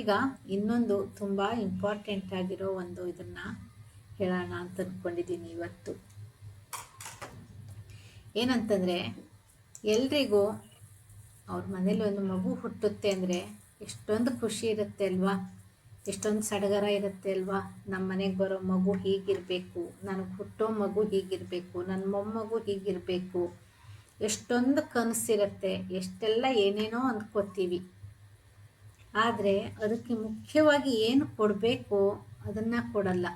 ಈಗ ಇನ್ನೊಂದು ತುಂಬ ಇಂಪಾರ್ಟೆಂಟ್ ಆಗಿರೋ ಒಂದು ಇದನ್ನ ಹೇಳೋಣ ಅಂತ ಅಂದ್ಕೊಂಡಿದ್ದೀನಿ ಇವತ್ತು. ಏನಂತಂದರೆ, ಎಲ್ರಿಗೂ ಅವ್ರ ಮನೇಲಿ ಒಂದು ಮಗು ಹುಟ್ಟುತ್ತೆ ಅಂದರೆ ಎಷ್ಟೊಂದು ಖುಷಿ ಇರುತ್ತೆ ಅಲ್ವಾ? ಎಷ್ಟೊಂದು ಸಡಗರ ಇರುತ್ತೆ ಅಲ್ವಾ? ನಮ್ಮ ಮನೆಗೆ ಬರೋ ಮಗು ಹೀಗಿರಬೇಕು, ನನಗೆ ಹುಟ್ಟೋ ಮಗು ಹೀಗಿರಬೇಕು ನನ್ನ ಮೊಮ್ಮಗು ಹೀಗಿರಬೇಕು. ಎಷ್ಟೊಂದು ಕನಸಿರುತ್ತೆ, ಎಷ್ಟೆಲ್ಲ ಏನೇನೋ ಅಂದ್ಕೋತೀವಿ ಆದರೆ ಅದಕ್ಕೆ ಮುಖ್ಯವಾಗಿ ಏನು ಕೊಡಬೇಕು ಅದನ್ನು ಕೊಡಲ್ಲ.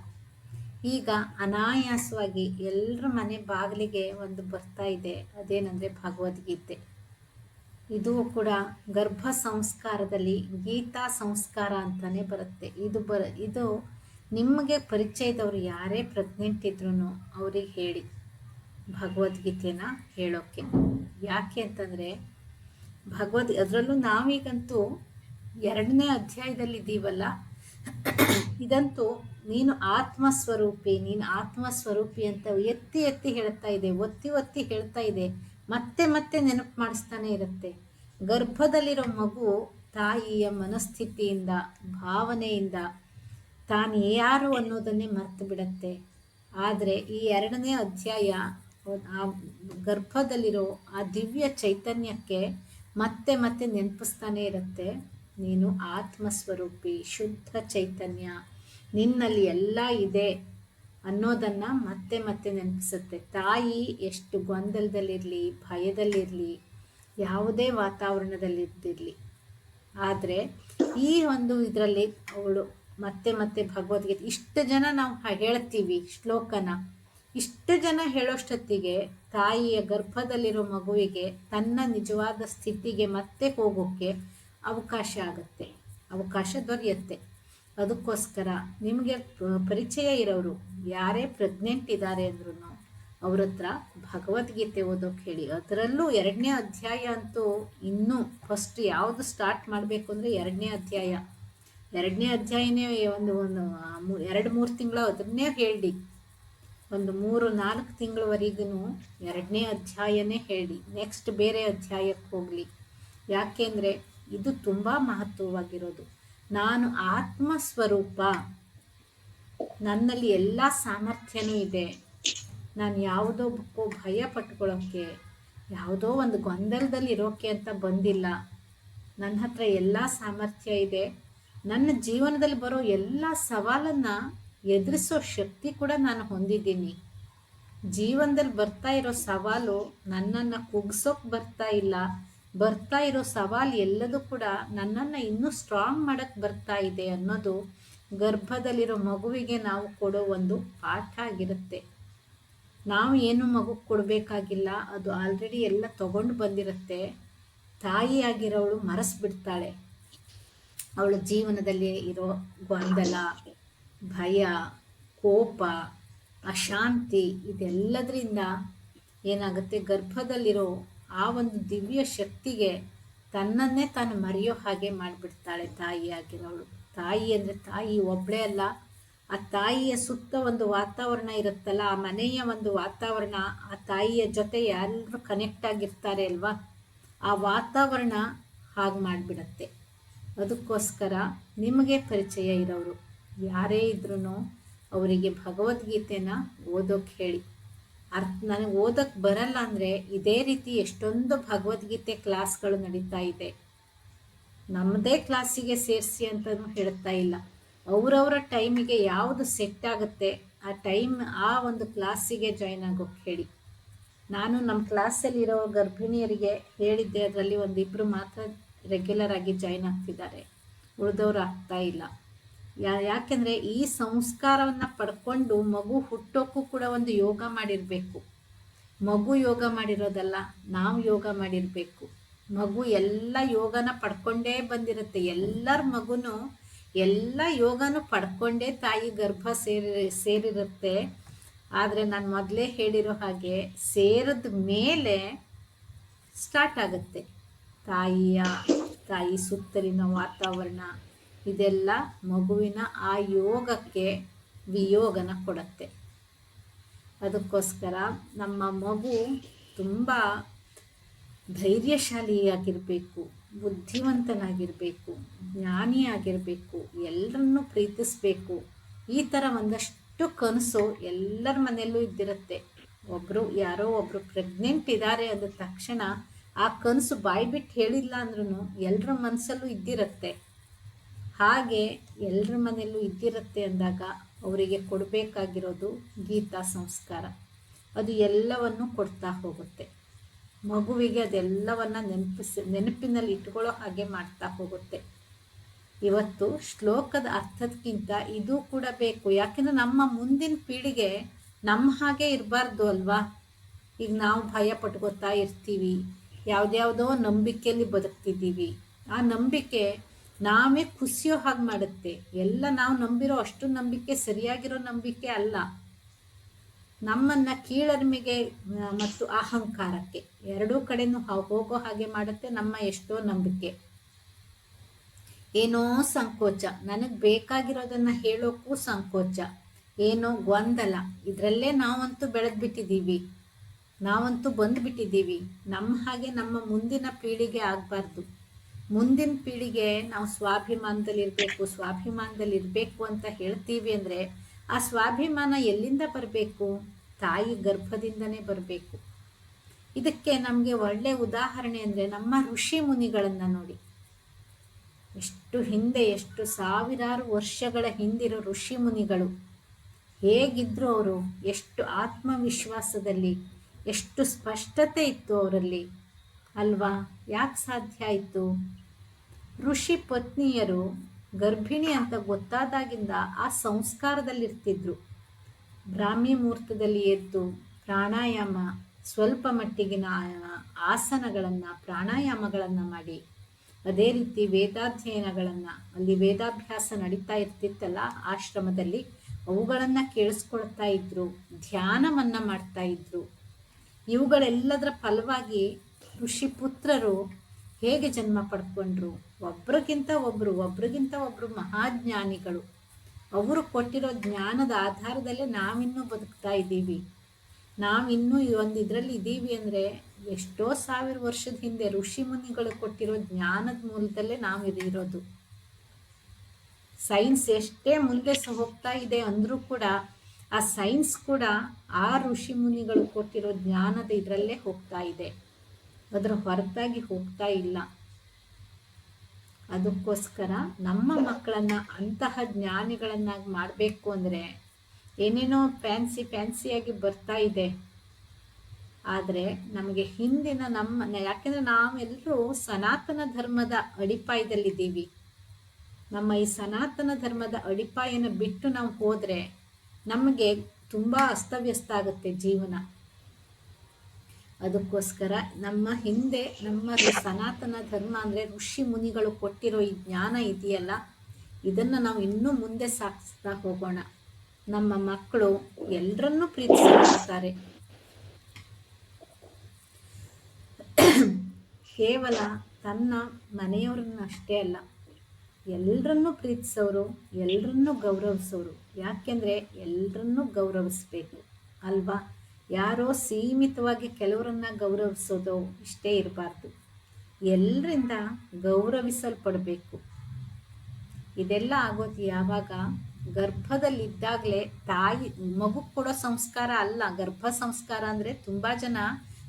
ಈಗ ಅನಾಯಾಸವಾಗಿ ಎಲ್ಲರ ಮನೆ ಬಾಗಿಲಿಗೆ ಒಂದು ಬರ್ತಾ ಇದೆ, ಅದೇನೆಂದರೆ ಭಗವದ್ಗೀತೆ. ಇದು ಕೂಡ ಗರ್ಭ ಸಂಸ್ಕಾರದಲ್ಲಿ ಗೀತಾ ಸಂಸ್ಕಾರ ಅಂತಲೇ ಬರುತ್ತೆ. ಇದು ಬರ, ಇದು ನಿಮಗೆ ಪರಿಚಯದವರು ಯಾರೇ ಪ್ರೆಗ್ನೆಂಟ್ ಇದ್ರೂ ಅವ್ರಿಗೆ ಹೇಳಿ, ಭಗವದ್ಗೀತೆನ ಹೇಳೋಕ್ಕೆ ಯಾಕೆ ಅಂತಂದರೆ ಭಗವದ್, ಅದರಲ್ಲೂ ನಾವೀಗಂತೂ ಎರಡನೇ ಅಧ್ಯಾಯದಲ್ಲಿ ಇದ್ದೀವಲ್ಲ? ಇದಂತೂ ನೀನು ಆತ್ಮಸ್ವರೂಪಿ ನೀನು ಆತ್ಮಸ್ವರೂಪಿ ಅಂತ ಎತ್ತಿ ಎತ್ತಿ ಹೇಳ್ತಾ ಇದೆ, ಒತ್ತಿ ಒತ್ತಿ ಹೇಳ್ತಾ ಇದೆ. ಮತ್ತೆ ಮತ್ತೆ ನೆನಪು ಮಾಡಿಸ್ತಾನೆ ಇರುತ್ತೆ. ಗರ್ಭದಲ್ಲಿರೋ ಮಗು ತಾಯಿಯ ಮನಸ್ಥಿತಿಯಿಂದ, ಭಾವನೆಯಿಂದ ತಾನು ಯಾರು ಅನ್ನೋದನ್ನೇ ಮರೆತು ಬಿಡತ್ತೆ. ಆದರೆ ಈ ಎರಡನೇ ಅಧ್ಯಾಯ, ಆ ಗರ್ಭದಲ್ಲಿರೋ ಆ ದಿವ್ಯ ಚೈತನ್ಯಕ್ಕೆ ಮತ್ತೆ ಮತ್ತೆ ನೆನಪಿಸ್ತಾನೆ ಇರುತ್ತೆ. ನೀನು ಆತ್ಮಸ್ವರೂಪಿ, ಶುದ್ಧ ಚೈತನ್ಯ. ನಿನ್ನಲ್ಲಿ ಎಲ್ಲ ಇದೆ ಅನ್ನೋದನ್ನು ಮತ್ತೆ ಮತ್ತೆ ನೆನಪಿಸುತ್ತೆ. ತಾಯಿ ಎಷ್ಟು ಗೊಂದಲದಲ್ಲಿರಲಿ, ಭಯದಲ್ಲಿರಲಿ, ಯಾವುದೇ ವಾತಾವರಣದಲ್ಲಿದ್ದಿರಲಿ. ಆದರೆ ಈ ಒಂದು ಇದರಲ್ಲಿ ಅವಳು ಮತ್ತೆ ಮತ್ತೆ ಭಗವದ್ಗೀತೆ, ಇಷ್ಟು ಜನ ನಾವು ಹೇಳ್ತೀವಿ ಶ್ಲೋಕನ. ಇಷ್ಟು ಜನ ಹೇಳೋಷ್ಟೊತ್ತಿಗೆ ತಾಯಿಯ ಗರ್ಭದಲ್ಲಿರೋ ಮಗುವಿಗೆ ತನ್ನ ನಿಜವಾದ ಸ್ಥಿತಿಗೆ ಮತ್ತೆ ಹೋಗೋಕ್ಕೆ ಅವಕಾಶ ಆಗುತ್ತೆ, ಅವಕಾಶ ದೊರೆಯುತ್ತೆ. ಅದಕ್ಕೋಸ್ಕರ ನಿಮಗೆ ಪರಿಚಯ ಇರೋರು ಯಾರೇ ಪ್ರೆಗ್ನೆಂಟ್ ಇದ್ದಾರೆ ಅಂದ್ರೂ ಅವ್ರ ಹತ್ರ ಭಗವದ್ಗೀತೆ ಓದೋಕೆ ಹೇಳಿ. ಅದರಲ್ಲೂ ಎರಡನೇ ಅಧ್ಯಾಯ ಅಂತೂ ಇನ್ನೂ ಫಸ್ಟ್ ಯಾವುದು ಸ್ಟಾರ್ಟ್ ಮಾಡಬೇಕು ಅಂದರೆ ಎರಡನೇ ಅಧ್ಯಾಯ. ಎರಡನೇ ಅಧ್ಯಾಯನೇ ಒಂದು ಒಂದು ಎರಡು, ಮೂರು ತಿಂಗಳು ಅದನ್ನೇ ಹೇಳಿ ಒಂದು ಮೂರು, ನಾಲ್ಕು ತಿಂಗಳವರೆಗೂ ಎರಡನೇ ಅಧ್ಯಾಯನೇ ಹೇಳಿ. ನೆಕ್ಸ್ಟ್ ಬೇರೆ ಅಧ್ಯಾಯಕ್ಕೆ ಹೋಗಲಿ. ಯಾಕೆಂದರೆ ಇದು ತುಂಬ ಮಹತ್ವವಾಗಿರೋದು. ನಾನು ಆತ್ಮಸ್ವರೂಪ. ನನ್ನಲ್ಲಿ ಎಲ್ಲ ಸಾಮರ್ಥ್ಯನೂ ಇದೆ. ನಾನು ಯಾವುದೋ ಬುಕ್ಕೋ ಭಯ ಪಟ್ಕೊಳ್ಳೋಕ್ಕೆ ಯಾವುದೋ ಒಂದು ಗೊಂದಲದಲ್ಲಿ ಇರೋಕ್ಕೆ ಅಂತ ಬಂದಿಲ್ಲ. ನನ್ನ ಹತ್ರ ಎಲ್ಲ ಸಾಮರ್ಥ್ಯ ಇದೆ. ನನ್ನ ಜೀವನದಲ್ಲಿ ಬರೋ ಎಲ್ಲ ಸವಾಲನ್ನು ಎದುರಿಸೋ ಶಕ್ತಿ ಕೂಡ ನಾನು ಹೊಂದಿದ್ದೀನಿ. ಜೀವನದಲ್ಲಿ ಬರ್ತಾ ಇರೋ ಸವಾಲು ನನ್ನನ್ನು ಕುಗ್ಸೋಕೆ ಬರ್ತಾ ಇಲ್ಲ. ಬರ್ತಾ ಇರೋ ಸವಾಲು ಎಲ್ಲದೂ ಕೂಡ ನನ್ನನ್ನು ಇನ್ನೂ ಸ್ಟ್ರಾಂಗ್ ಮಾಡೋಕ್ಕೆ ಬರ್ತಾ ಇದೆ ಅನ್ನೋದು ಗರ್ಭದಲ್ಲಿರೋ ಮಗುವಿಗೆ ನಾವು ಕೊಡೋ ಒಂದು ಪಾಠ ಆಗಿರುತ್ತೆ. ನಾವು ಏನು ಮಗು ಕೊಡಬೇಕಾಗಿಲ್ಲ, ಅದು ಆಲ್ರೆಡಿ ಎಲ್ಲ ತಗೊಂಡು ಬಂದಿರುತ್ತೆ. ತಾಯಿಯಾಗಿರೋವಳು ಮರೆಸ್ಬಿಡ್ತಾಳೆ. ಅವಳ ಜೀವನದಲ್ಲಿ ಇರೋ ಗೊಂದಲ, ಭಯ, ಕೋಪ, ಅಶಾಂತಿ, ಇದೆಲ್ಲದರಿಂದ ಏನಾಗುತ್ತೆ? ಗರ್ಭದಲ್ಲಿರೋ ಆ ಒಂದು ದಿವ್ಯ ಶಕ್ತಿಗೆ ತನ್ನನ್ನೇ ತಾನು ಮರೆಯೋ ಹಾಗೆ ಮಾಡಿಬಿಡ್ತಾಳೆ ತಾಯಿಯಾಗಿರೋಳು ತಾಯಿ ಅಂದರೆ ತಾಯಿ ಒಬ್ಬಳೇ ಅಲ್ಲ. ಆ ತಾಯಿಯ ಸುತ್ತ ಒಂದು ವಾತಾವರಣ ಇರುತ್ತಲ್ಲ, ಆ ಮನೆಯ ಒಂದು ವಾತಾವರಣ, ಆ ತಾಯಿಯ ಜೊತೆ ಎಲ್ಲರೂ ಕನೆಕ್ಟ್ ಆಗಿರ್ತಾರೆ ಅಲ್ವಾ? ಆ ವಾತಾವರಣ ಹಾಗೆ ಮಾಡಿಬಿಡತ್ತೆ. ಅದಕ್ಕೋಸ್ಕರ ನಿಮಗೆ ಪರಿಚಯ ಇರೋರು ಯಾರೇ ಇದ್ರೂ ಅವರಿಗೆ ಭಗವದ್ಗೀತೆನ ಓದೋಕೆ ಹೇಳಿ. ಅರ್ಥ, ನನಗೆ ಓದೋಕ್ಕೆ ಬರಲ್ಲ ಅಂದರೆ ಇದೇ ರೀತಿ ಎಷ್ಟೊಂದು ಭಗವದ್ಗೀತೆ ಕ್ಲಾಸ್ಗಳು ನಡೀತಾ ಇದೆ. ನಮ್ಮದೇ ಕ್ಲಾಸಿಗೆ ಸೇರಿಸಿ ಅಂತಲೂ ಹೇಳ್ತಾ ಇಲ್ಲ. ಅವರವರ ಟೈಮಿಗೆ ಯಾವುದು ಸೆಟ್ ಆಗುತ್ತೆ, ಆ ಟೈಮ್ ಆ ಒಂದು ಕ್ಲಾಸಿಗೆ ಜಾಯ್ನ್ ಆಗೋಕ್ಕೆ ಹೇಳಿ. ನಾನು ನಮ್ಮ ಕ್ಲಾಸಲ್ಲಿರೋ ಗರ್ಭಿಣಿಯರಿಗೆ ಹೇಳಿದ್ದೆ, ಅದರಲ್ಲಿ ಒಂದಿಬ್ಬರು ಮಾತ್ರ ರೆಗ್ಯುಲರ್ ಆಗಿ ಜಾಯ್ನ್ ಆಗ್ತಿದ್ದಾರೆ. ಉಳಿದವರು ಆಗ್ತಾ ಇಲ್ಲ. ಯಾ, ಯಾಕೆಂದರೆ ಈ ಸಂಸ್ಕಾರವನ್ನು ಪಡ್ಕೊಂಡು ಮಗು ಹುಟ್ಟೋಕ್ಕೂ ಕೂಡ ಒಂದು ಯೋಗ ಮಾಡಿರಬೇಕು. ಮಗು ಯೋಗ ಮಾಡಿರೋದಲ್ಲ, ನಾವು ಯೋಗ ಮಾಡಿರಬೇಕು. ಮಗು ಎಲ್ಲ ಯೋಗನ ಪಡ್ಕೊಂಡೇ ಬಂದಿರುತ್ತೆ. ಎಲ್ಲರ ಮಗುನು ಎಲ್ಲ ಯೋಗನೂ ಪಡ್ಕೊಂಡೇ ತಾಯಿ ಗರ್ಭ ಸೇರಿ, ಸೇರಿರುತ್ತೆ. ಆದರೆ ನಾನು ಮೊದಲೇ ಹೇಳಿರೋ ಹಾಗೆ ಸೇರಿದ ಮೇಲೆ ಸ್ಟಾರ್ಟ್ ಆಗುತ್ತೆ. ತಾಯಿಯ, ತಾಯಿ ಸುತ್ತಲಿನ ವಾತಾವರಣ ಇದೆಲ್ಲ ಮಗುವಿನ ಆ ಯೋಗಕ್ಕೆ ವಿಯೋಗನ ಕೊಡುತ್ತೆ. ಅದಕ್ಕೋಸ್ಕರ ನಮ್ಮ ಮಗು ತುಂಬ ಧೈರ್ಯಶಾಲಿಯಾಗಿರಬೇಕು, ಬುದ್ಧಿವಂತನಾಗಿರಬೇಕು, ಜ್ಞಾನಿಯಾಗಿರಬೇಕು, ಎಲ್ಲರನ್ನೂ ಪ್ರೀತಿಸಬೇಕು. ಈ ಥರ ಒಂದಷ್ಟು ಕನಸು ಎಲ್ಲರ ಮನೆಯಲ್ಲೂ ಇದ್ದಿರುತ್ತೆ. ಒಬ್ಬರು ಯಾರೋ ಒಬ್ಬರು ಪ್ರೆಗ್ನೆಂಟ್ ಇದ್ದಾರೆ ಅಂದ ತಕ್ಷಣ ಆ ಕನಸು ಬಾಯ್ಬಿಟ್ಟು ಹೇಳಿಲ್ಲ ಅಂದ್ರೂ ಎಲ್ಲರ ಮನಸ್ಸಲ್ಲೂ ಇದ್ದಿರುತ್ತೆ. ಹಾಗೆ ಎಲ್ಲರ ಮನೆಯಲ್ಲೂ ಇದ್ದಿರುತ್ತೆ ಅಂದಾಗ ಅವರಿಗೆ ಕೊಡಬೇಕಾಗಿರೋದು ಗೀತಾ ಸಂಸ್ಕಾರ. ಅದು ಎಲ್ಲವನ್ನು ಕೊಡ್ತಾ ಹೋಗುತ್ತೆ. ಮಗುವಿಗೆ ಅದೆಲ್ಲವನ್ನು ನೆನಪಿಸಿ, ನೆನಪಿನಲ್ಲಿ ಇಟ್ಕೊಳ್ಳೋ ಹಾಗೆ ಮಾಡ್ತಾ ಹೋಗುತ್ತೆ. ಇವತ್ತು ಶ್ಲೋಕದ ಅರ್ಥದಕ್ಕಿಂತ ಇದು ಕೂಡ ಬೇಕು. ಯಾಕೆಂದರೆ ನಮ್ಮ ಮುಂದಿನ ಪೀಳಿಗೆ ನಮ್ಮ ಹಾಗೆ ಇರಬಾರ್ದು ಅಲ್ವಾ? ಈಗ ನಾವು ಭಯ ಪಟ್ಕೋತಾ ಇರ್ತೀವಿ. ಯಾವುದ್ಯಾವುದೋ ನಂಬಿಕೆಯಲ್ಲಿ ಬದುಕ್ತಿದ್ದೀವಿ. ಆ ನಂಬಿಕೆ ನಾವೇ ಖುಷಿಯೋ ಹಾಗೆ ಮಾಡುತ್ತೆ. ಎಲ್ಲ ನಾವು ನಂಬಿರೋ ಅಷ್ಟು ನಂಬಿಕೆ, ಸರಿಯಾಗಿರೋ ನಂಬಿಕೆ ಅಲ್ಲ. ನಮ್ಮನ್ನ ಕೀಳರಿಮೆಗೆ ಮತ್ತು ಅಹಂಕಾರಕ್ಕೆ ಎರಡೂ ಕಡೆನೂ ಹೋಗೋ ಹಾಗೆ ಮಾಡುತ್ತೆ ನಮ್ಮ ಎಷ್ಟೋ ನಂಬಿಕೆ. ಏನೋ ಸಂಕೋಚ. ನನಗೆ ಬೇಕಾಗಿರೋದನ್ನ ಹೇಳೋಕ್ಕೂ ಸಂಕೋಚ. ಏನೋ ಗೊಂದಲ. ಇದರಲ್ಲೇ ನಾವಂತೂ ಬೆಳೆದ್ಬಿಟ್ಟಿದ್ದೀವಿ ನಾವಂತೂ ಬಂದ್ಬಿಟ್ಟಿದ್ದೀವಿ ನಮ್ಮ ಹಾಗೆ ನಮ್ಮ ಮುಂದಿನ ಪೀಳಿಗೆ ಆಗಬಾರ್ದು. ಮುಂದಿನ ಪೀಳಿಗೆ ನಾವು ಸ್ವಾಭಿಮಾನದಲ್ಲಿ ಇರಬೇಕು ಸ್ವಾಭಿಮಾನದಲ್ಲಿ ಇರಬೇಕು ಅಂತ ಹೇಳ್ತೀವಿ ಅಂದರೆ ಆ ಸ್ವಾಭಿಮಾನ ಎಲ್ಲಿಂದ ಬರಬೇಕು? ತಾಯಿ ಗರ್ಭದಿಂದನೇ ಬರಬೇಕು. ಇದಕ್ಕೆ ನಮಗೆ ಒಳ್ಳೆ ಉದಾಹರಣೆ ಅಂದರೆ ನಮ್ಮ ಋಷಿ ಮುನಿಗಳನ್ನು ನೋಡಿ. ಎಷ್ಟು ಹಿಂದೆ, ಎಷ್ಟು ಸಾವಿರಾರು ವರ್ಷಗಳ ಹಿಂದಿರೋ ಋಷಿ ಮುನಿಗಳು. ಹೇಗಿದ್ರು ಅವರು ಎಷ್ಟು ಆತ್ಮವಿಶ್ವಾಸದಲ್ಲಿ, ಎಷ್ಟು ಸ್ಪಷ್ಟತೆ ಇತ್ತು ಅವರಲ್ಲಿ. ಅಲ್ವಾ? ಯಾಕೆ ಸಾಧ್ಯ ಆಯಿತು? ಋಷಿ ಪತ್ನಿಯರು ಗರ್ಭಿಣಿ ಅಂತ ಗೊತ್ತಾದಾಗಿಂದ ಆ ಸಂಸ್ಕಾರದಲ್ಲಿರ್ತಿದ್ರು. ಬ್ರಾಹ್ಮಿ ಮುಹೂರ್ತದಲ್ಲಿ ಎದ್ದು ಪ್ರಾಣಾಯಾಮ, ಸ್ವಲ್ಪ ಮಟ್ಟಿಗಿನ ಆಸನಗಳನ್ನು, ಪ್ರಾಣಾಯಾಮಗಳನ್ನು ಮಾಡಿ. ಅದೇ ರೀತಿ ವೇದಾಧ್ಯಯನಗಳನ್ನು, ಅಲ್ಲಿ ವೇದಾಭ್ಯಾಸ ನಡೀತಾ ಇರ್ತಿತ್ತಲ್ಲ, ಆಶ್ರಮದಲ್ಲಿ ಅವುಗಳನ್ನು ಕೇಳಿಸ್ಕೊಳ್ತಾ ಇದ್ರು, ಧ್ಯಾನವನ್ನು ಮಾಡ್ತಾ ಇದ್ರು. ಇವುಗಳೆಲ್ಲದರ ಫಲವಾಗಿ ಋಷಿ ಪುತ್ರರು ಹೇಗೆ ಜನ್ಮ ಪಡ್ಕೊಂಡ್ರು? ಒಬ್ರಿಗಿಂತ ಒಬ್ಬರು ಒಬ್ರಿಗಿಂತ ಒಬ್ಬರು ಮಹಾಜ್ಞಾನಿಗಳು. ಅವರು ಕೊಟ್ಟಿರೋ ಜ್ಞಾನದ ಆಧಾರದಲ್ಲೇ ನಾವಿನ್ನೂ ಬದುಕ್ತಾ ಇದ್ದೀವಿ. ನಾವಿನ್ನೂ ಈ ಒಂದು ಇದರಲ್ಲಿ ಇದ್ದೀವಿ ಅಂದರೆ ಎಷ್ಟೋ ಸಾವಿರ ವರ್ಷದ ಹಿಂದೆ ಋಷಿ ಮುನಿಗಳು ಕೊಟ್ಟಿರೋ ಜ್ಞಾನದ ಮೂಲದಲ್ಲೇ ನಾವು ಇರೋದು. ಸೈನ್ಸ್ ಎಷ್ಟೇ ಮುಂದೆ ಹೋಗ್ತಾ ಇದೆ ಅಂದರೂ ಕೂಡ ಆ ಸೈನ್ಸ್ ಕೂಡ ಆ ಋಷಿ ಮುನಿಗಳು ಕೊಟ್ಟಿರೋ ಜ್ಞಾನದ ಇದರಲ್ಲೇ ಹೋಗ್ತಾ ಇದೆ. ಅದರ ಹೊರತಾಗಿ ಹೋಗ್ತಾ ಇಲ್ಲ. ಅದಕ್ಕೋಸ್ಕರ ನಮ್ಮ ಮಕ್ಕಳನ್ನ ಅಂತಹ ಜ್ಞಾನಿಗಳನ್ನಾಗಿ ಮಾಡಬೇಕು ಅಂದರೆ ಏನೇನೋ ಫ್ಯಾನ್ಸಿ ಫ್ಯಾನ್ಸಿಯಾಗಿ ಬರ್ತಾ ಇದೆ. ಆದರೆ ನಮಗೆ ಹಿಂದಿನ ನಮ್ಮ ಯಾಕೆಂದರೆ ನಾವೆಲ್ಲರೂ ಸನಾತನ ಧರ್ಮದ ಅಡಿಪಾಯದಲ್ಲಿದ್ದೀವಿ. ನಮ್ಮ ಈ ಸನಾತನ ಧರ್ಮದ ಅಡಿಪಾಯನ ಬಿಟ್ಟು ನಾವು ಹೋದರೆ ನಮಗೆ ತುಂಬ ಅಸ್ತವ್ಯಸ್ತ ಆಗುತ್ತೆ ಜೀವನ. ಅದಕ್ಕೋಸ್ಕರ ನಮ್ಮ ಹಿಂದೆ ನಮ್ಮ ಸನಾತನ ಧರ್ಮ ಅಂದರೆ ಋಷಿ ಮುನಿಗಳು ಕೊಟ್ಟಿರೋ ಈ ಜ್ಞಾನ ಇದೆಯಲ್ಲ, ಇದನ್ನು ನಾವು ಇನ್ನೂ ಮುಂದೆ ಸಾಗಿಸ್ತಾ ಹೋಗೋಣ. ನಮ್ಮ ಮಕ್ಕಳು ಎಲ್ಲರನ್ನೂ ಪ್ರೀತಿಸ್ತಾರೆ ಕೇವಲ ತನ್ನ ಮನೆಯವ್ರನ್ನ ಅಷ್ಟೇ ಅಲ್ಲ ಎಲ್ಲರನ್ನೂ ಪ್ರೀತಿಸೋರು ಎಲ್ಲರನ್ನೂ ಗೌರವಿಸೋರು. ಯಾಕೆಂದರೆ ಎಲ್ಲರನ್ನೂ ಗೌರವಿಸ್ಬೇಕು, ಅಲ್ವಾ? ಯಾರೋ ಸೀಮಿತವಾಗಿ ಕೆಲವರನ್ನ ಗೌರವಿಸೋದು ಇಷ್ಟೇ ಇರಬಾರ್ದು. ಎಲ್ಲರಿಂದ ಗೌರವಿಸಲ್ಪಡಬೇಕು. ಇದೆಲ್ಲ ಆಗೋದು ಯಾವಾಗ? ಗರ್ಭದಲ್ಲಿದ್ದಾಗಲೇ ತಾಯಿ, ಮಗು ಕೊಡೋ ಸಂಸ್ಕಾರ ಅಲ್ಲ. ಗರ್ಭ ಸಂಸ್ಕಾರ ಅಂದರೆ ತುಂಬ ಜನ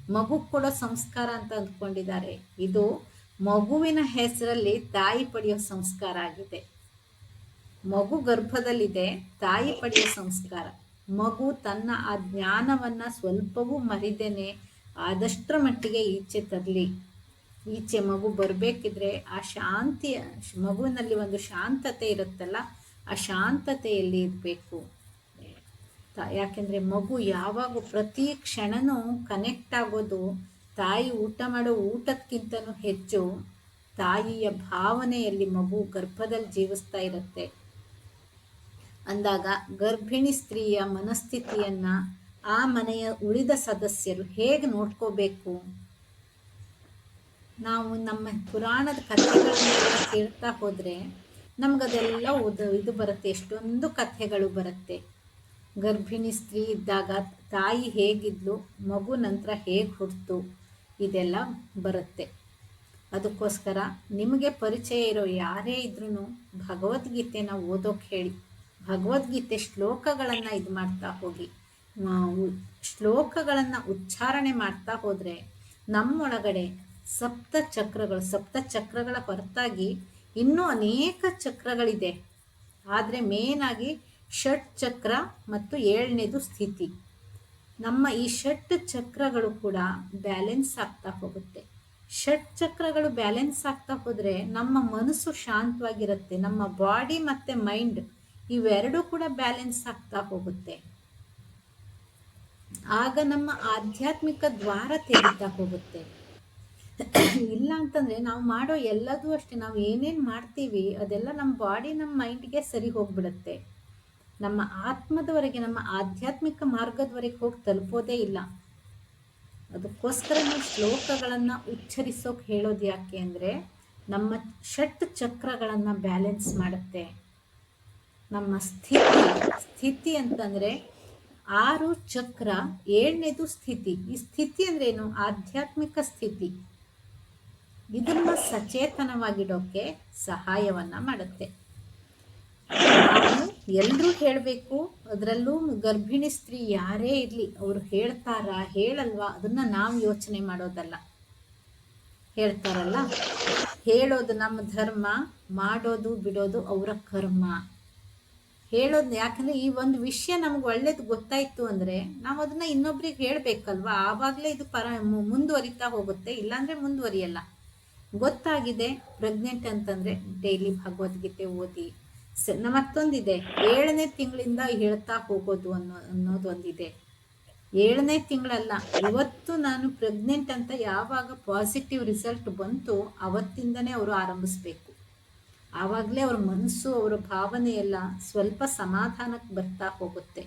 ಮಗು ಕೊಡೋ ಸಂಸ್ಕಾರ ಅಂತ ಅಂದ್ಕೊಂಡಿದ್ದಾರೆ. ಇದು ಮಗುವಿನ ಹೆಸರಲ್ಲಿ ತಾಯಿ ಪಡೆಯೋ ಸಂಸ್ಕಾರ ಆಗಿದೆ. ಮಗು ಗರ್ಭದಲ್ಲಿದೆ, ತಾಯಿ ಪಡೆಯೋ ಸಂಸ್ಕಾರ. ಮಗು ತನ್ನ ಆ ಜ್ಞಾನವನ್ನು ಸ್ವಲ್ಪವೂ ಮರಿದೇನೆ ಆದಷ್ಟರ ಮಟ್ಟಿಗೆ ಈಚೆ ತರಲಿ. ಈಚೆ ಮಗು ಬರಬೇಕಿದ್ರೆ ಆ ಶಾಂತಿಯ ಮಗುವಿನಲ್ಲಿ ಒಂದು ಶಾಂತತೆ ಇರುತ್ತಲ್ಲ, ಆ ಶಾಂತತೆಯಲ್ಲಿ ಇರಬೇಕು. ಯಾಕೆಂದರೆ ಮಗು ಯಾವಾಗ ಪ್ರತಿ ಕ್ಷಣನೂ ಕನೆಕ್ಟ್ ಆಗೋದು ತಾಯಿ ಊಟ ಮಾಡೋ ಊಟಕ್ಕಿಂತನೂ ಹೆಚ್ಚು ತಾಯಿಯ ಭಾವನೆಯಲ್ಲಿ ಮಗು ಗರ್ಭದಲ್ಲಿ ಜೀವಿಸ್ತಾ ಇರುತ್ತೆ. ಅಂದಾಗ ಗರ್ಭಿಣಿ ಸ್ತ್ರೀಯ ಮನಸ್ಥಿತಿಯನ್ನ ಆ ಮನೆಯ ಉಳಿದ ಸದಸ್ಯರು ಹೇಗೆ ನೋಡ್ಕೋಬೇಕು? ನಾವು ನಮ್ಮ ಪುರಾಣದ ಕಥೆಗಳನ್ನೆಲ್ಲ ಕೇಳ್ತಾ ಹೋದರೆ ನಮಗದೆಲ್ಲ ಓದ, ಇದು ಬರುತ್ತೆ, ಎಷ್ಟೊಂದು ಕಥೆಗಳು ಬರುತ್ತೆ. ಗರ್ಭಿಣಿ ಸ್ತ್ರೀ ಇದ್ದಾಗ ತಾಯಿ ಹೇಗಿದ್ಲು, ಮಗು ನಂತರ ಹೇಗೆ ಹುಡ್ತು ಇದೆಲ್ಲ ಬರುತ್ತೆ. ಅದಕ್ಕೋಸ್ಕರ ನಿಮಗೆ ಪರಿಚಯ ಇರೋ ಯಾರೇ ಇದ್ರೂ ಭಗವದ್ಗೀತೆನ ಓದೋಕೆ ಹೇಳಿ. ಭಗವದ್ಗೀತೆ ಶ್ಲೋಕಗಳನ್ನು ಇದು ಮಾಡ್ತಾ ಹೋಗಿ. ಶ್ಲೋಕಗಳನ್ನು ಉಚ್ಚಾರಣೆ ಮಾಡ್ತಾ ಹೋದರೆ ನಮ್ಮೊಳಗಡೆ ಸಪ್ತ ಚಕ್ರಗಳು, ಸಪ್ತ ಚಕ್ರಗಳ ಹೊರತಾಗಿ ಇನ್ನೂ ಅನೇಕ ಚಕ್ರಗಳಿದೆ. ಆದರೆ ಮೇನಾಗಿ ಷಟ್ ಚಕ್ರ ಮತ್ತು ಏಳನೇದು ಸ್ಥಿತಿ. ನಮ್ಮ ಈ ಷಟ್ ಚಕ್ರಗಳು ಕೂಡ ಬ್ಯಾಲೆನ್ಸ್ ಆಗ್ತಾ ಹೋಗುತ್ತೆ. ಷಟ್ ಚಕ್ರಗಳು ಬ್ಯಾಲೆನ್ಸ್ ಆಗ್ತಾ ಹೋದರೆ ನಮ್ಮ ಮನಸ್ಸು ಶಾಂತವಾಗಿರುತ್ತೆ, ನಮ್ಮ ಬಾಡಿ ಮತ್ತು ಮೈಂಡ್ ಇವೆರಡೂ ಕೂಡ ಬ್ಯಾಲೆನ್ಸ್ ಆಗ್ತಾ ಹೋಗುತ್ತೆ. ಆಗ ನಮ್ಮ ಆಧ್ಯಾತ್ಮಿಕ ದ್ವಾರ ತೆರೀತಾ ಹೋಗುತ್ತೆ. ಇಲ್ಲ ಅಂತಂದ್ರೆ ನಾವು ಮಾಡೋ ಎಲ್ಲದೂ ಅಷ್ಟೇ, ನಾವು ಏನೇನು ಮಾಡ್ತೀವಿ ಅದೆಲ್ಲ ನಮ್ಮ ಬಾಡಿ, ನಮ್ಮ ಮೈಂಡ್ಗೆ ಸರಿ ಹೋಗ್ಬಿಡುತ್ತೆ. ನಮ್ಮ ಆತ್ಮದವರೆಗೆ, ನಮ್ಮ ಆಧ್ಯಾತ್ಮಿಕ ಮಾರ್ಗದವರೆಗೆ ಹೋಗಿ ತಲುಪೋದೇ ಇಲ್ಲ. ಅದಕ್ಕೋಸ್ಕರ ನಾವು ಶ್ಲೋಕಗಳನ್ನು ಉಚ್ಚರಿಸೋಕೆ ಹೇಳೋದು ಯಾಕೆ ಅಂದರೆ, ನಮ್ಮ ಷಟ್ ಚಕ್ರಗಳನ್ನು ಬ್ಯಾಲೆನ್ಸ್ ಮಾಡುತ್ತೆ. ನಮ್ಮ ಸ್ಥಿತಿ ಸ್ಥಿತಿ ಅಂತಂದರೆ ಆರು ಚಕ್ರ ಏಳನೇದು ಸ್ಥಿತಿ. ಈ ಸ್ಥಿತಿ ಅಂದ್ರೇನು? ಆಧ್ಯಾತ್ಮಿಕ ಸ್ಥಿತಿ. ಇದನ್ನು ಸಚೇತನವಾಗಿಡೋಕೆ ಸಹಾಯವನ್ನ ಮಾಡುತ್ತೆ. ನಾನು ಎಲ್ಲರೂ ಹೇಳಬೇಕು, ಅದರಲ್ಲೂ ಗರ್ಭಿಣಿ ಸ್ತ್ರೀ ಯಾರೇ ಇರಲಿ, ಅವರು ಹೇಳ್ತಾರಾ, ಹೇಳಲ್ವಾ? ಅದನ್ನ ನಾವು ಯೋಚನೆ ಮಾಡೋದಲ್ಲ. ಹೇಳ್ತಾರಲ್ಲ? ಹೇಳೋದು ನಮ್ಮ ಧರ್ಮ, ಮಾಡೋದು ಬಿಡೋದು ಅವರ ಕರ್ಮ. ಹೇಳೋದು ಯಾಕಂದ್ರೆ ಈ ಒಂದು ವಿಷಯ ನಮ್ಗೆ ಒಳ್ಳೇದು ಗೊತ್ತಾಯ್ತು ಅಂದ್ರೆ ನಾವು ಅದನ್ನ ಇನ್ನೊಬ್ರಿಗೆ ಹೇಳ್ಬೇಕಲ್ವಾ? ಆವಾಗಲೇ ಇದು ಪರ ಮುಂದುವರಿತಾ ಹೋಗುತ್ತೆ, ಇಲ್ಲಾಂದ್ರೆ ಮುಂದುವರಿಯಲ್ಲ. ಗೊತ್ತಾಗಿದೆ, ಪ್ರೆಗ್ನೆಂಟ್ ಅಂತಂದ್ರೆ ಡೈಲಿ ಭಗವದ್ಗೀತೆ ಓದಿ ಸ ಮತ್ತೊಂದಿದೆ, ಏಳನೇ ತಿಂಗಳಿಂದ ಹೇಳ್ತಾ ಹೋಗೋದು ಅನ್ನೋ, ಅನ್ನೋದೊಂದಿದೆ. ಏಳನೇ ತಿಂಗಳಲ್ಲ, ಇವತ್ತು ನಾನು ಪ್ರೆಗ್ನೆಂಟ್ ಅಂತ ಯಾವಾಗ ಪಾಸಿಟಿವ್ ರಿಸಲ್ಟ್ ಬಂತು ಅವತ್ತಿಂದನೇ ಅವರು ಆರಂಭಿಸ್ಬೇಕು. ಆವಾಗಲೇ ಅವ್ರ ಮನಸ್ಸು, ಅವರ ಭಾವನೆ ಎಲ್ಲ ಸ್ವಲ್ಪ ಸಮಾಧಾನಕ್ಕೆ ಬರ್ತಾ ಹೋಗುತ್ತೆ.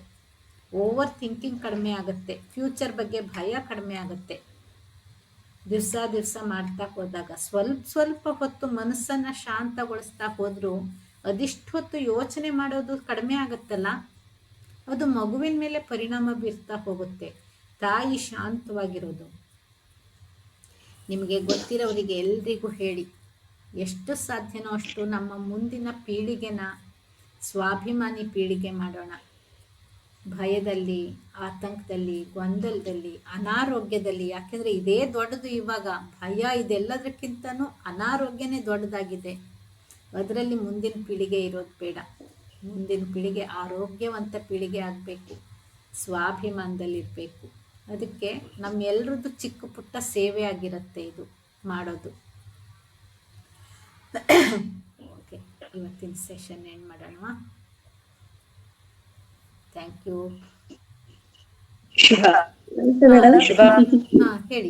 ಓವರ್ ಥಿಂಕಿಂಗ್ ಕಡಿಮೆ ಆಗುತ್ತೆ. ಫ್ಯೂಚರ್ ಬಗ್ಗೆ ಭಯ ಕಡಿಮೆ ಆಗುತ್ತೆ. ದಿವಸ ದಿವಸ ಮಾಡ್ತಾ ಹೋದಾಗ ಸ್ವಲ್ಪ ಸ್ವಲ್ಪ ಹೊತ್ತು ಮನಸ್ಸನ್ನು ಶಾಂತಗೊಳಿಸ್ತಾ ಹೋದರೂ ಅದಿಷ್ಟು ಹೊತ್ತು ಯೋಚನೆ ಮಾಡೋದು ಕಡಿಮೆ ಆಗುತ್ತಲ್ಲ? ಅದು ಮಗುವಿನ ಮೇಲೆ ಪರಿಣಾಮ ಬೀರ್ತಾ ಹೋಗುತ್ತೆ. ತಾಯಿ ಶಾಂತವಾಗಿರೋದು. ನಿಮಗೆ ಗೊತ್ತಿರೋರಿಗೆ ಎಲ್ರಿಗೂ ಹೇಳಿ. ಎಷ್ಟು ಸಾಧ್ಯನೋ ಅಷ್ಟು ನಮ್ಮ ಮುಂದಿನ ಪೀಳಿಗೆನ ಸ್ವಾಭಿಮಾನಿ ಪೀಳಿಗೆ ಮಾಡೋಣ. ಭಯದಲ್ಲಿ, ಆತಂಕದಲ್ಲಿ, ಗೊಂದಲದಲ್ಲಿ, ಅನಾರೋಗ್ಯದಲ್ಲಿ, ಯಾಕೆಂದರೆ ಇದೇ ದೊಡ್ಡದು ಇವಾಗ. ಭಯ ಇದೆಲ್ಲದಕ್ಕಿಂತನೂ ಅನಾರೋಗ್ಯನೇ ದೊಡ್ಡದಾಗಿದೆ. ಅದರಲ್ಲಿ ಮುಂದಿನ ಪೀಳಿಗೆ ಇರೋದು ಬೇಡ. ಮುಂದಿನ ಪೀಳಿಗೆ ಆರೋಗ್ಯವಂತ ಪೀಳಿಗೆ ಆಗಬೇಕು. ಸ್ವಾಭಿಮಾನದಲ್ಲಿರಬೇಕು. ಅದಕ್ಕೆ ನಮ್ಮೆಲ್ಲರದ್ದು ಚಿಕ್ಕ ಪುಟ್ಟ ಸೇವೆ ಆಗಿರುತ್ತೆ ಇದು ಮಾಡೋದು. ಓಕೆ ಇವತ್ತಿನ ಸೆಷನ್ ಏನು ಮಾಡೋಣ ಥ್ಯಾಂಕ್ ಯು ಹೇಳಿ.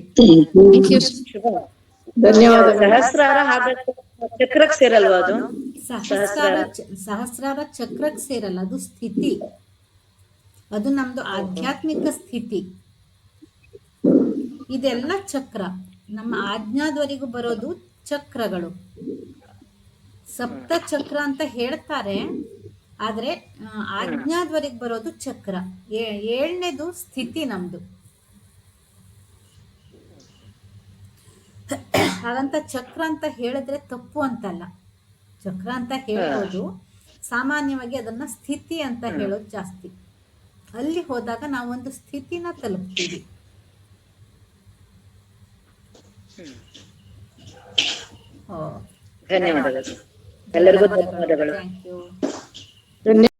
ಸಹಸ್ರಾರ ಚಕ್ರಕ್ಕೆ ಸೇರಲ್ವಾ ಅದು? ಸಹಸ್ರಾರ ಸಹಸ್ರಾರ ಚಕ್ರಕ್ಕೆ ಸೇರಲ್ಲ ಅದು ಸ್ಥಿತಿ. ಅದು ನಮ್ದು ಆಧ್ಯಾತ್ಮಿಕ ಸ್ಥಿತಿ. ಇದೆಲ್ಲ ಚಕ್ರ. ನಮ್ಮ ಆಜ್ಞಾದವರೆಗೂ ಬರೋದು ಚಕ್ರಗಳು. ಸಪ್ತ ಚಕ್ರ ಅಂತ ಹೇಳ್ತಾರೆ, ಆದರೆ ಆಜ್ಞಾದ್ವರೆಗೆ ಬರೋದು ಚಕ್ರ. ಏಳನೇದು ಸ್ಥಿತಿ ನಮ್ದು. ಹಾಗಂತ ಚಕ್ರ ಅಂತ ಹೇಳಿದ್ರೆ ತಪ್ಪು ಅಂತಲ್ಲ. ಚಕ್ರ ಅಂತ ಹೇಳೋದು ಸಾಮಾನ್ಯವಾಗಿ ಅದನ್ನ ಸ್ಥಿತಿ ಅಂತ ಹೇಳೋದು ಜಾಸ್ತಿ. ಅಲ್ಲಿ ಹೋದಾಗ ನಾವೊಂದು ಸ್ಥಿತಿನ ತಲುಪ್ತೀವಿ. ಧನ್ಯವಾದಗಳು ಎಲ್ಲರಿಗೂ ಧನ್ಯವಾದಗಳು ಥ್ಯಾಂಕ್ ಯು